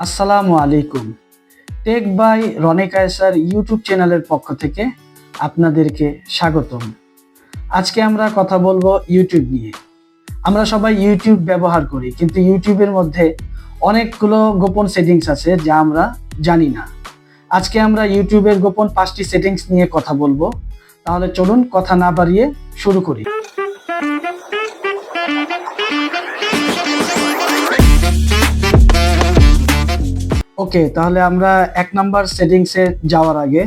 আসসালামু আলাইকুম। Tech by Rone Kaiser YouTube চ্যানেলের পক্ষ থেকে আপনাদেরকে স্বাগতম। আজকে আমরা কথা বলব ইউটিউব নিয়ে। আমরা সবাই ইউটিউব ব্যবহার করি, কিন্তু ইউটিউবের মধ্যে অনেকগুলো গোপন সেটিংস আছে যা আমরা জানি না। আজকে আমরা ইউটিউবের গোপন পাঁচটি সেটিংস নিয়ে কথা বলব। তাহলে চলুন কথা না বাড়িয়ে শুরু করি। ওকে তাহলে আমরা এক নাম্বার সেটিংসে যাওয়ার আগে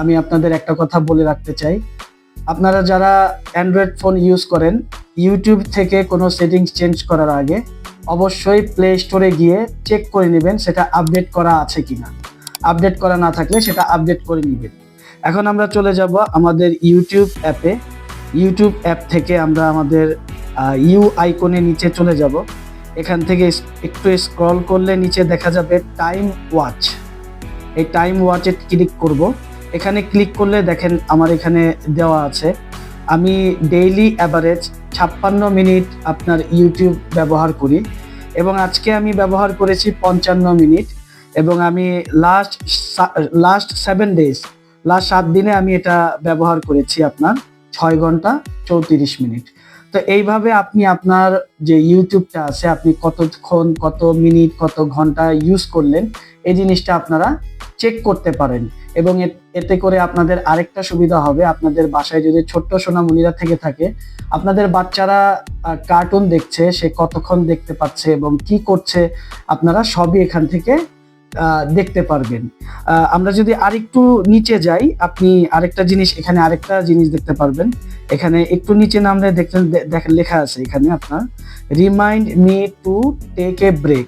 আমি আপনাদের একটা কথা বলে রাখতে চাই। আপনারা যারা অ্যান্ড্রয়েড ফোন ইউজ করেন ইউটিউব থেকে কোনো সেটিংস চেঞ্জ করার আগে অবশ্যই প্লে স্টোরে গিয়ে চেক করে নেবেন সেটা আপডেট করা আছে কি না আপডেট করা না থাকলে সেটা আপডেট করে নেবেন। এখন আমরা চলে যাব আমাদের ইউটিউব অ্যাপে ইউটিউব অ্যাপ থেকে আমরা আমাদের ইউ আইকনের নিচে চলে যাব। এখান থেকে একটু স্ক্রল করলে নিচে দেখা যাবে টাইম ওয়াচ এই টাইম ওয়াচে ক্লিক করব। এখানে ক্লিক করলে দেখেন আমার এখানে দেওয়া আছে। আমি ডেইলি অ্যাভারেজ ছাপ্পান্ন মিনিট আপনার ইউটিউব ব্যবহার করি এবং আজকে আমি ব্যবহার করেছি পঞ্চান্ন মিনিট এবং আমি last last seven days last সাত দিনে আমি এটা ব্যবহার করেছি আপনার ছয় ঘণ্টা চৌত্রিশ মিনিট তো এইভাবে আপনি আপনার যে ইউটিউবটা আছে, আপনি কতক্ষণ, কত মিনিট, কত ঘণ্টা ইউজ করলেন, এই জিনিসটা আপনারা চেক করতে পারেন। এবং এতে করে আপনাদের আরেকটা সুবিধা হবে, আপনাদের বাসায় যদি ছোট্ট সোনামণিরা থেকে থাকে, আপনাদের বাচ্চারা কার্টুন দেখছে, সে কতক্ষণ দেখতে পাচ্ছে এবং কি করছে, আপনারা সবই এখান থেকে দেখতে পারবেন। আমরা যদি আরেকটু নিচে যাই, আপনি আরেকটা জিনিস, এখানে আরেকটা জিনিস দেখতে পারবেন। এখানে একটু নিচে নামলে দেখলেন লেখা আছে এখানে আপনার remind me to take a break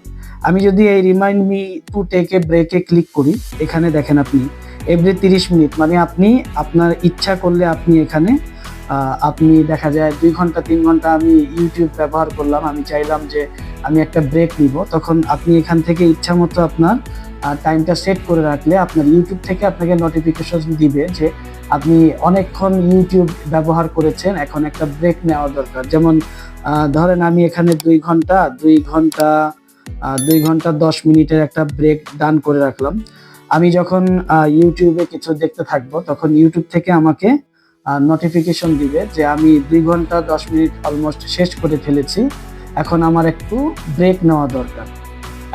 আমি যদি এই remind me to take a ব্রেকে ক্লিক করি, এখানে দেখেন আপনি এভরি তিরিশ মিনিট মানে আপনি আপনার ইচ্ছা করলে আপনি এখানে আপনি দেখা যায় দুই ঘণ্টা, তিন ঘণ্টা আমি ইউটিউব ব্যবহার করলাম, আমি চাইলাম যে আমি একটা ব্রেক নিব, তখন আপনি এখান থেকে ইচ্ছা মতো আপনার টাইমটা সেট করে রাখলে আপনার ইউটিউব থেকে আপনাকে নোটিফিকেশন দিবে যে আপনি অনেকক্ষণ ইউটিউব ব্যবহার করেছেন, এখন একটা ব্রেক নেওয়া দরকার। যেমন ধরেন আমি এখানে দুই ঘণ্টা দুই ঘণ্টা দুই ঘণ্টা দশ মিনিটের একটা ব্রেক ডান করে রাখলাম। আমি যখন ইউটিউবে কিছু দেখতে থাকব, তখন ইউটিউব থেকে আমাকে নোটিফিকেশন দিবে যে আমি দুই ঘণ্টা দশ মিনিট অলমোস্ট শেষ করে ফেলেছি। এখন আমার একটু ব্রেক নেওয়া দরকার।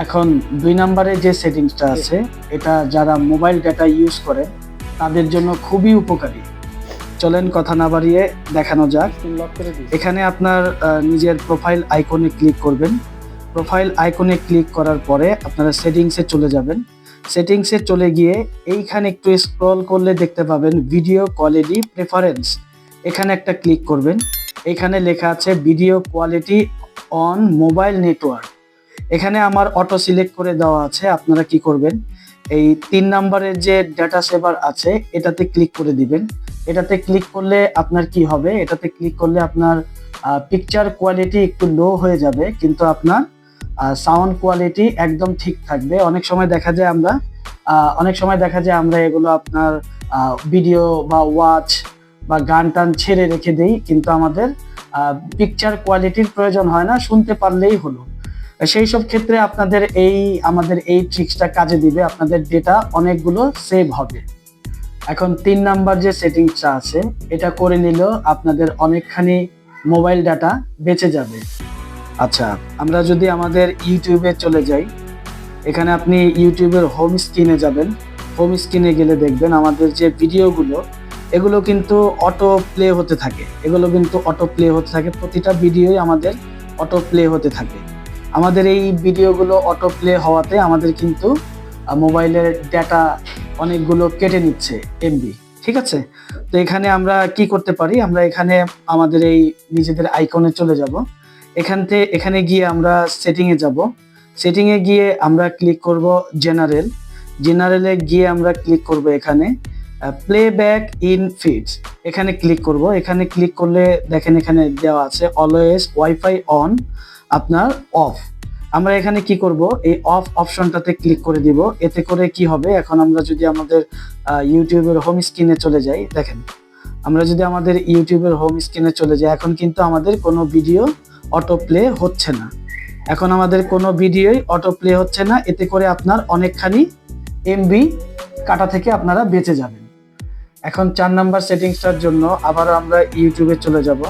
এখন দুই নম্বরে যে সেটিংসটা আছে এটা যারা মোবাইল ডাটা ইউজ করে তাদের জন্য খুবই উপকারী। চলেন কথা না বাড়িয়ে দেখানো যাক। এখানে আপনার নিজের প্রোফাইল আইকনে ক্লিক করবেন। প্রোফাইল আইকনে ক্লিক করার পরে আপনারা সেটিংসে চলে যাবেন। সেটিংসে চলে গিয়ে এইখানে একটু স্ক্রল করলে দেখতে পাবেন ভিডিও কোয়ালিটি প্রেফারেন্স এখানে একটা ক্লিক করবেন। এখানে লেখা আছে video quality on mobile network এখানে আমার অটো সিলেক্ট করে দেওয়া আছে, আপনারা কি করবেন? এই তিন নম্বরের যে ডাটা সেভার আছে, এটাতে ক্লিক করে দিবেন। এটাতে ক্লিক করলে আপনার কি হবে? এটাতে ক্লিক করলে আপনার পিকচার কোয়ালিটি একটু লো হয়ে যাবে, কিন্তু আপনার সাউন্ড কোয়ালিটি একদম ঠিক থাকবে। অনেক সময় দেখা যায় আমরা অনেক সময় দেখা যায় আমরা এগুলো আপনার ভিডিও বা ওয়াচ বা গান টান ছেড়ে রেখে দিই, কিন্তু আমাদের পিকচার কোয়ালিটির প্রয়োজন হয় না, শুনতে পারলেই হলো। সেই সব ক্ষেত্রে আপনাদের এই, আমাদের এই ট্রিক্সটা কাজে দিবে। আপনাদের ডেটা অনেকগুলো সেভ হবে। এখন তিন নাম্বার যে সেটিংসটা আছে, এটা করে নিলেও আপনাদের অনেকখানি মোবাইল ডাটা বেঁচে যাবে। আচ্ছা আমরা যদি আমাদের ইউটিউবে চলে যাই, এখানে আপনি ইউটিউবের হোম স্ক্রিনে যাবেন। হোম স্ক্রিনে গেলে দেখবেন আমাদের যে ভিডিওগুলো এগুলো কিন্তু অটো প্লে হতে থাকে। এগুলো কিন্তু অটো প্লে হতে থাকে। প্রতিটা ভিডিওই আমাদের অটো প্লে হতে থাকে। আমাদের এই ভিডিওগুলো অটো প্লে হওয়াতে আমাদের কিন্তু মোবাইলের ডেটা অনেকগুলো কেটে নিচ্ছে এমবি ঠিক আছে? তো এখানে আমরা কি করতে পারি? আমরা এখানে আমাদের এই নিজেদের আইকনে চলে যাব। এখান থেকে এখানে গিয়ে আমরা সেটিংয়ে যাব। সেটিংয়ে গিয়ে আমরা ক্লিক করব জেনারেল জেনারেলে গিয়ে আমরা ক্লিক করব এখানে প্লে ব্যাক ইন ফিডস এখানে ক্লিক করব। এখানে ক্লিক করলে দেখেন এখানে দেওয়া আছে অলওয়েজ ওয়াইফাই অন আপনার অফ আমরা এখানে কি করব? এই অফ অপশনটাতে ক্লিক করে দিব। এতে করে কি হবে? এখন আমরা যদি আমাদের ইউটিউবের হোম স্ক্রিনে চলে যাই, দেখেন। আমরা যদি আমাদের ইউটিউবের হোম স্ক্রিনে চলে যাই, এখন কিন্তু আমাদের কোনো ভিডিও অটো প্লে হচ্ছে না। এখন আমাদের কোনো ভিডিওই অটো প্লে হচ্ছে না। এতে করে আপনার অনেকখানি এমবি কাটা থেকে আপনারা বেঁচে যাবেন। এখন চার নাম্বার সেটিংসটার জন্য আবারও আমরা ইউটিউবে চলে যাব।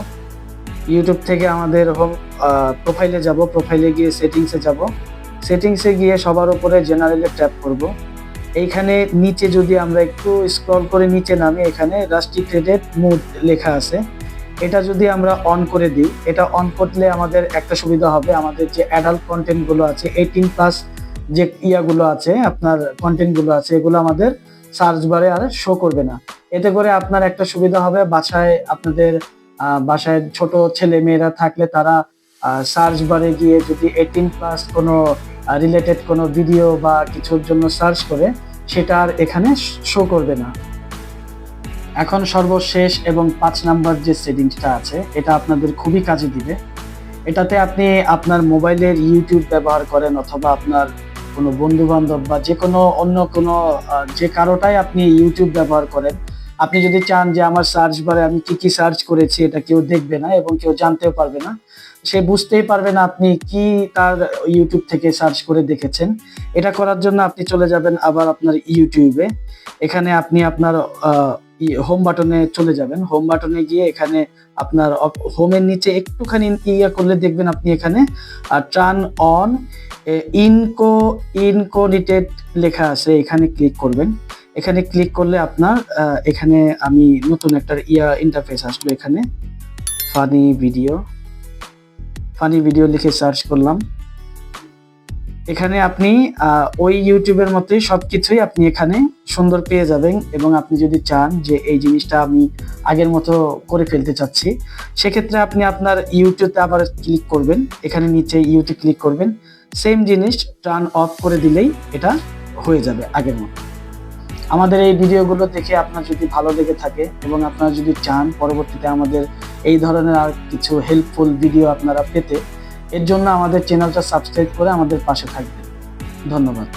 ইউটিউব থেকে আমাদের হোম প্রোফাইলে যাব প্রোফাইলে গিয়ে সেটিংসে যাব। সেটিংসে গিয়ে সবার উপরে জেনারেলে ট্যাপ করব। এইখানে নিচে যদি আমরা একটু স্ক্রল করে নিচে নামি, এখানে রাস্টিকেটেড মুড লেখা আছে। এটা যদি আমরা অন করে দিই, এটা অন করলে আমাদের একটা সুবিধা হবে, আমাদের যে অ্যাডাল্ট কন্টেন্টগুলো আছে এইটিন প্লাস যে ইয়াগুলো আছে, আপনার কন্টেন্টগুলো আছে, এগুলো আমাদের সার্চ বারে আর শো করবে না। এতে করে আপনার একটা সুবিধা হবে, বাসায় আপনাদের বাসায় ছোট ছেলে মেয়েরা থাকলে তারা সার্চ বারে গিয়ে যদি এইটিন প্লাস কোনো রিলেটেড কোনো ভিডিও বা কিছুর জন্য সার্চ করে, সেটা আর এখানে শো করবে না। এখন সর্বশেষ এবং পাঁচ নাম্বার যে সেটিংসটা আছে, এটা আপনাদের খুবই কাজে দিবে। এটাতে আপনি আপনার মোবাইলের ইউটিউব ব্যবহার করেন অথবা আপনার কোনো বন্ধু বান্ধব বা যে কোনো অন্য কোনো যে কারোটাই আপনি ইউটিউব ব্যবহার করেন আপনি যদি চান যে আমার সার্চ বারে আমি কি কি সার্চ করেছি, এটা কেউ দেখবে না এবং কেউ জানতেও পারবে না। সে বুঝতেই পারবে না আপনি কি তার ইউটিউব থেকে সার্চ করে দেখেছেন। এটা করার জন্য আপনি চলে যাবেন আবার আপনার ইউটিউবে এখানে আপনি আপনার হোম বাটনে চলে যাবেন। হোম বাটনে গিয়ে এখানে আপনার হোমের নিচে একটুখানি ইয়ে করলে দেখবেন আপনি এখানে টার্ন অন ইনকো ইনকোডিটেড লেখা আছে, এখানে ক্লিক করবেন। এখানে ক্লিক করলে আপনার এখানে আমি নতুন একটা ইয়া ইন্টারফেস আসলো এখানে। ফানি ভিডিও ফানি ভিডিও লিখে সার্চ করলাম। এখানে আপনি ওই ইউটিউবের মতোই সবকিছুই আপনি এখানে সুন্দর পেয়ে যাবেন এবং আপনি যদি চান যে এই জিনিসটা আমি আগের মতো করে ফেলতে চাচ্ছি, সেক্ষেত্রে আপনি আপনার ইউটিউবতে আবার ক্লিক করবেন। এখানে নিচে ইউটিউব ক্লিক করবেন। সেম জিনিস টার্ন অফ করে দিলেই এটা হয়ে যাবে আগের মতো। আমাদের এই ভিডিওগুলো দেখে আপনার যদি ভালো লেগে থাকে এবং আপনারা যদি চান পরবর্তীতে আমাদের এই ধরনের আর কিছু হেল্পফুল ভিডিও আপনারা পেতে, এর জন্য আমাদের চ্যানেলটা সাবস্ক্রাইব করে আমাদের পাশে থাকবেন। ধন্যবাদ।